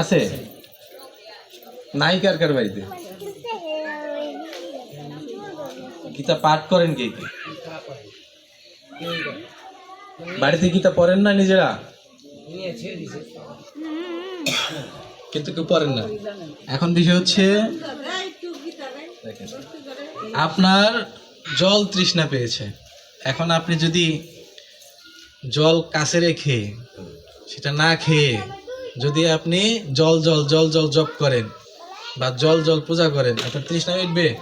আছে? নাই কার কার বাড়িতে? গীতা পাঠ করেন কে কে? বাড়িতে গীতা পড়েন না নিজেরা? কিন্তু কেউ পড়েন না। এখন বিষয় হচ্ছে, আপনার জল তৃষ্ণা পেয়েছে। এখন আপনি যদি জল কাছে রেখে, সেটা না খেয়ে যদি আপনি জল জল জল জল জপ করেন বা জল জল পূজা করেন, আপনার তৃষ্ণা মিটবে।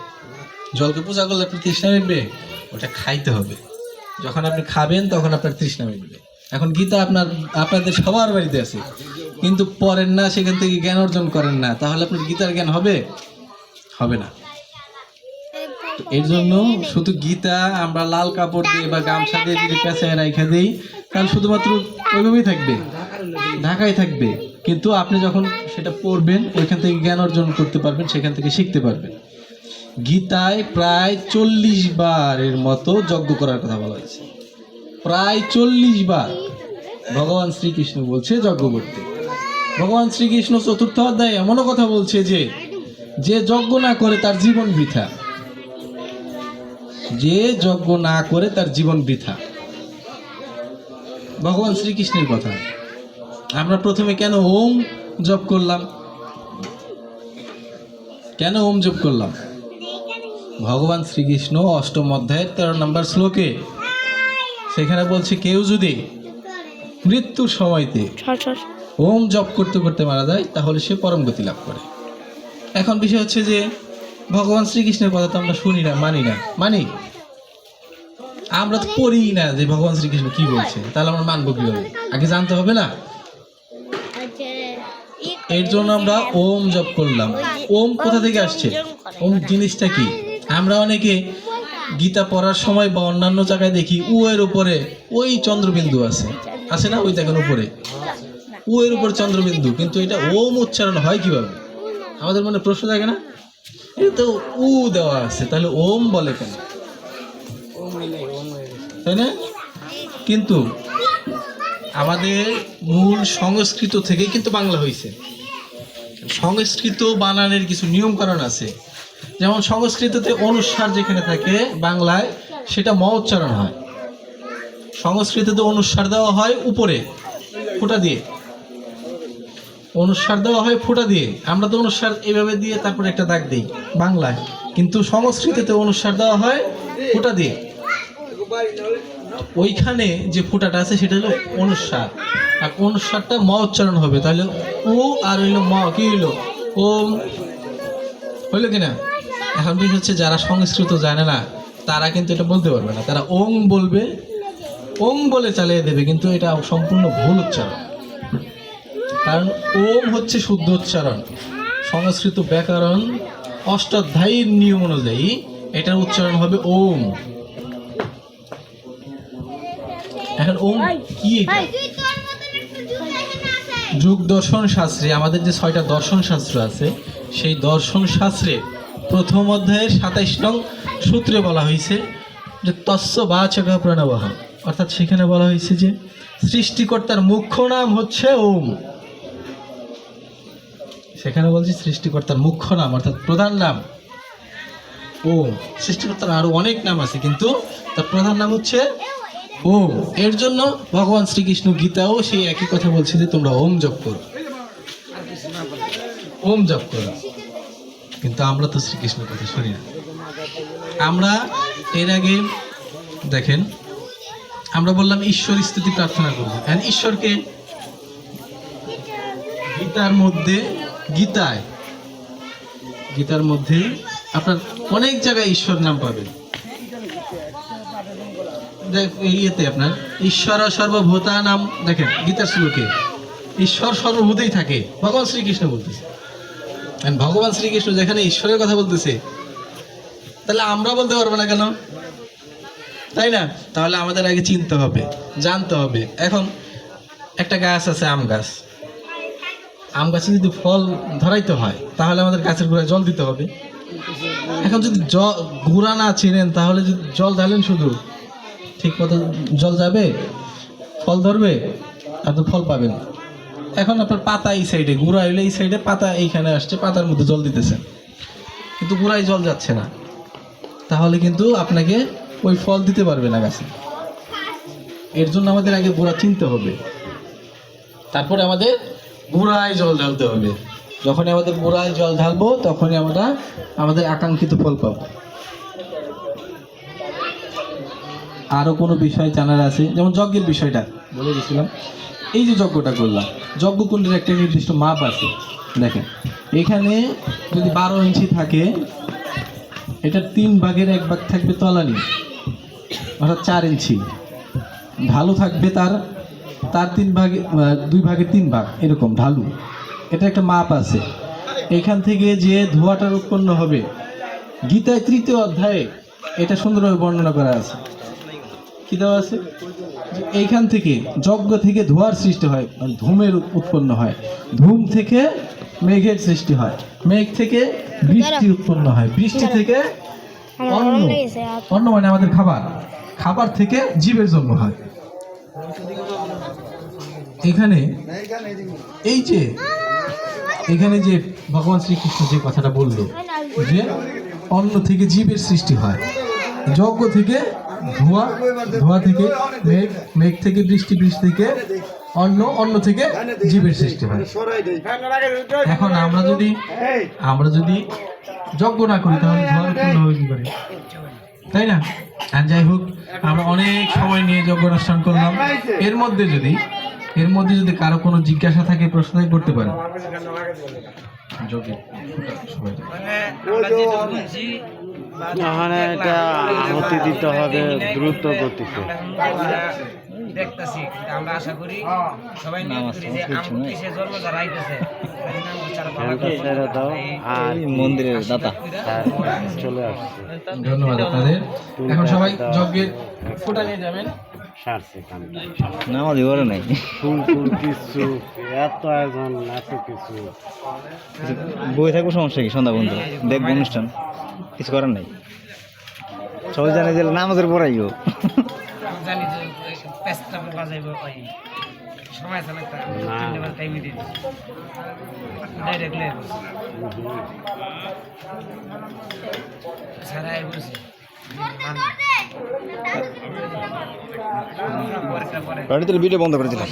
জলকে পূজা করলে আপনার তৃষ্ণা মিটবে, ওটা খাইতে হবে। যখন আপনি খাবেন, তখন আপনার তৃষ্ণা মিটবে। এখন গীতা আপনার, আপনাদের সবার বাড়িতে আছে। কিন্তু পড়েন না, সেখান থেকে জ্ঞান অর্জন করেন না, তাহলে আপনার গীতার জ্ঞান হবে? হবে না। এর জন্য শুধু গীতা, আমরা লাল কাপড় দিয়ে বা গামছা দিয়ে যদি পেঁচায় রাখা দিই, তাহলে শুধুমাত্র ওইভাবেই থাকবে। ঢাকায় থাকবে। কিন্তু আপনি যখন সেটা পড়বেন, ওইখান থেকে জ্ঞান অর্জন করতে পারবেন, সেখান থেকে শিখতে পারবেন। গীতায় প্রায় চল্লিশ বারের মতো যজ্ঞ করার কথা বলা হয়েছে। প্রায় চল্লিশ বার ভগবান শ্রীকৃষ্ণ বলছে যজ্ঞ করতে। ভগবান শ্রীকৃষ্ণ চতুর্থ অধ্যায়ে এমনও কথা বলছে যে যে যজ্ঞ না করে তার জীবন বৃথা। যে যজ্ঞ না করে তার জীবন বৃথা। ভগবান শ্রীকৃষ্ণের কথা। আমরা প্রথমে কেন ওম জপ করলাম? কেন ওম জপ করলাম? ভগবান শ্রীকৃষ্ণ অষ্টম অধ্যায়ের তেরো নম্বর শ্লোকে। সেখানে বলছে কেউ যদি মৃত্যুর সময়তে ওম জপ করতে করতে মারা যায় তাহলে সে পরম গতি লাভ করে। এখন বিষয় হচ্ছে যে ভগবান শ্রীকৃষ্ণের কথা তো আমরা শুনি না মানি না। মানি? আমরা তো পড়ি না যে ভগবান শ্রীকৃষ্ণ কি বলছে তাহলে আমরা মানবো কীভাবে? আগে জানতে হবে না? এর জন্য আমরা ওম জপ করলাম। ওম কোথা থেকে আসছে? ওম জিনিসটা কি? আমরা অনেকে গীতা পড়ার সময় বা অন্যান্য জায়গায় দেখি, উ এর উপরে ওই চন্দ্রবিন্দু আছে। আছে না? ওই দেখেন উপরে। উ এর উপর চন্দ্রবিন্দু, কিন্তু এটা ওম উচ্চারণ হয় কীভাবে? আমাদের মনে প্রশ্ন থাকে না? এটা তো উ দেওয়া আছে, তাহলে ওম বলে কেন? তাই না? কিন্তু আমাদের মূল সংস্কৃত থেকে কিন্তু বাংলা হয়েছে সংস্কৃত বানানের কিছু নিয়ম কারণ আছে। যেমন সংস্কৃততে অনুস্বার যেখানে থাকে বাংলায়, সেটা ম উচ্চারণ হয়। সংস্কৃততে অনুস্বার দেওয়া হয় উপরে, ফুটা দিয়ে। অনুস্বার দেওয়া হয় ফুটা দিয়ে। আমরা তো অনুস্বার এভাবে দিয়ে তারপরে একটা দাগ দিই, বাংলায়। কিন্তু সংস্কৃততে অনুস্বার দেওয়া হয় ফুটা দিয়ে। ওইখানে যে ফুটাটা আছে, সেটা হলো অনুস্বার আর অনুস্বারটা ম উচ্চারণ হবে? তাহলে ও আর হইল ম, কি হইল? ওম। হইল কিনা এখন বিষয় হচ্ছে যারা সংস্কৃত জানে না, তারা কিন্তু এটা বলতে পারবে না। তারা ওং বলবে, ওং বলে চালিয়ে দেবে, কিন্তু এটা সম্পূর্ণ ভুল উচ্চারণ। কারণ ওম হচ্ছে শুদ্ধ উচ্চারণ। সংস্কৃত ব্যাকরণ অষ্টাধ্যায়ীর নিয়ম অনুযায়ী এটার উচ্চারণ হবে ওম। এখন ওম কি এটা? যুগ দর্শন শাস্ত্রে আমাদের যে ছয়টা দর্শন শাস্ত্র আছে, সেই দর্শন শাস্ত্রে প্রথম অধ্যায়ের সাতাইশ নং সূত্রে বলা হয়েছে যে তস্য বাচক প্রণবহ অর্থাৎ সেখানে বলা হয়েছে যে সৃষ্টিকর্তার মুখ্য নাম হচ্ছে ওম। সেখানে বলছি সৃষ্টিকর্তার মুখ্য নাম, অর্থাৎ প্রধান নাম ওম। সৃষ্টিকর্তার আরও অনেক নাম আছে, কিন্তু তার প্রধান নাম হচ্ছে ওম। এর জন্য ভগবান শ্রীকৃষ্ণ গীতাও সেই একই কথা বলছে যে তোমরা ওম জপ করো। ওম জপ করো। কিন্তু আমরা তো শ্রীকৃষ্ণের কথা শুনি না। আমরা এর আগে, দেখেন, আমরা বললাম ঈশ্বর স্তুতি প্রার্থনা করব। And ঈশ্বরকে গীতার মধ্যে, গীতায়, গীতার মধ্যে আপনার অনেক জায়গায় ঈশ্বর নাম পাবেন। ইয়েতে আপনার, ঈশ্বর সর্বভূতা নাম, দেখেন, গীতার শ্লোকে, ঈশ্বর সর্বভূতেই থাকে, ভগবান শ্রীকৃষ্ণ বলতেছে। ভগবান শ্রীকৃষ্ণ যেখানে ঈশ্বরের কথা বলতেছে, তাহলে আমরা বলতে পারব না কেন? তাই না? তাহলে আমাদের আগে চিনতে হবে, জানতে হবে। এখন একটা গাছ আছে, আম গাছ। আম গাছে যদি ফল ধরাইতে হয়, তাহলে আমাদের গাছের গোড়ায় জল দিতে হবে। এখন যদি জল গুড়া না চিনেন, তাহলে যদি জল ঢালেন শুধু ঠিক মতো জল যাবে, ফল ধরবে আপনি ফল পাবেন। এখন আপনার পাতা এই সাইডে গুড়া হইলে এই সাইডে পাতা এইখানে আসছে, পাতার মধ্যে জল দিতেছেন কিন্তু গুড়ায় জল যাচ্ছে না। তাহলে কিন্তু আপনাকে ওই ফল দিতে পারবে না গাছে। এর জন্য আমাদের আগে গোড়া চিনতে হবে। তারপরে আমাদের গোড়ায় জল ঢালতে হবে। যখনই আমাদের গোড়ায় জল ঢালবো, তখনই আমরা, আমাদের আকাঙ্ক্ষিত ফল পাবো। আরও কোনো বিষয় জানার আছে? যেমন যজ্ঞের বিষয়টা বলে দিয়েছিলাম। এই যে যজ্ঞটা করলাম, যজ্ঞকুণ্ডের একটা নির্দিষ্ট মাপ আছে। দেখেন, এখানে যদি বারো ইঞ্চি থাকে এটার তিন ভাগের এক ভাগ থাকবে তলানি, অর্থাৎ চার ইঞ্চি। ঢালু থাকবে তার তার তিন ভাগে দুই ভাগের তিন ভাগ, এরকম ঢালু। এটা একটা মাপ আছে। এখান থেকে যে ধোঁয়াটার উৎপন্ন হবে, গীতায় তৃতীয় অধ্যায়ে এটা সুন্দরভাবে বর্ণনা করা আছে। কি দেওয়া আছে? যে এইখান থেকে যজ্ঞ থেকে ধোঁয়ার সৃষ্টি হয় মানে ধূমের উৎপন্ন হয়। ধূম থেকে মেঘের সৃষ্টি হয়। মেঘ থেকে বৃষ্টি উৎপন্ন হয়। বৃষ্টি থেকে অন্ন। অন্ন মানে আমাদের খাবার। খাবার থেকে জীবের জন্ম হয়। এখানে এই যে এখানে যে ভগবান শ্রীকৃষ্ণ যে কথাটা বলল যে অন্ন থেকে জীবের সৃষ্টি হয়। যজ্ঞ থেকে ধোঁয়া ধোঁয়া থেকে মেঘ মেঘ থেকে বৃষ্টি বৃষ্টি থেকে অন্য অন্ন থেকে জীবের সৃষ্টি হয়। এখন আমরা যদি আমরা যদি যজ্ঞ না করি তাহলে ধোঁয়া উৎপন্ন হবে কি করে? তাই না? আর যাই হোক আমরা অনেক সময় নিয়ে যজ্ঞ অনুষ্ঠান করলাম। এর মধ্যে যদি এর মধ্যে যদি কারও কোনো জিজ্ঞাসা থাকে প্রশ্ন করতে পারেন। যজ্ঞে। সবাই এখানে এটা আহতি দিতে হবে দ্রুত গতিতে। দেখতেছি আমরা আশা করি সবাই নিয়োগ করি যে আমার কিসে জন্ম যারা আইতেছে দাও আর মন্দিরের দাতা চলে আসছে ধন্যবাদ। আপনাদের এখন সবাই যজ্ঞের ফোটা নিয়ে যাবেন। সারছে নামাজি করে নাই। ফুল ফুল কিছু এত আয়োজন এত কিছু। বই থাকব সমস্যা কি? সন্ধ্যা বন্ধু দেখব অনুষ্ঠান। কিছু করার নাই। সবাই জানে যে নামাজের পড়াইও জানি যে পেস্টটা বাজাইব সময় টাইমে ডাইরেক্ট সারা বসে। পরে গাড়িতে ভিডিও বন্ধ করে দিলাম